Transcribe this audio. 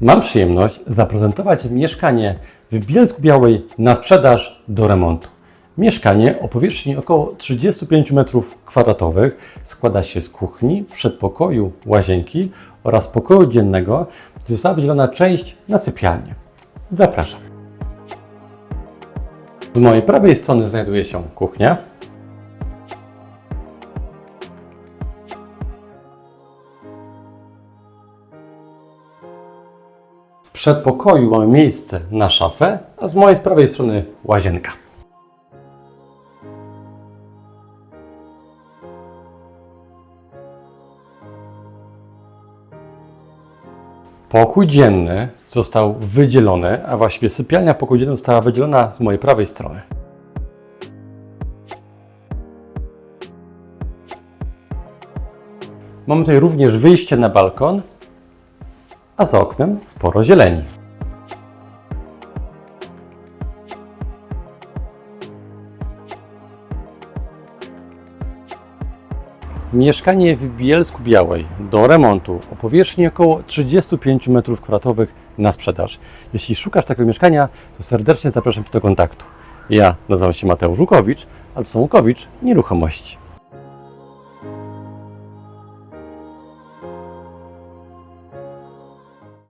Mam przyjemność zaprezentować mieszkanie w Bielsku Białej na sprzedaż do remontu. Mieszkanie o powierzchni około 35 m2 składa się z kuchni, przedpokoju, łazienki oraz pokoju dziennego, gdzie została wydzielona część na sypialnię. Zapraszam. Z mojej prawej strony znajduje się kuchnia. Przedpokoju mamy miejsce na szafę, a z mojej z prawej strony łazienka. Pokój dzienny został wydzielony, a właściwie sypialnia w pokoju dziennym została wydzielona z mojej prawej strony. Mamy tutaj również wyjście na balkon, a za oknem sporo zieleni. Mieszkanie w Bielsku Białej do remontu o powierzchni około 35 m2 na sprzedaż. Jeśli szukasz takiego mieszkania, to serdecznie zapraszam Cię do kontaktu. Ja nazywam się Mateusz Żukowicz, a to są Łukowicz Nieruchomości.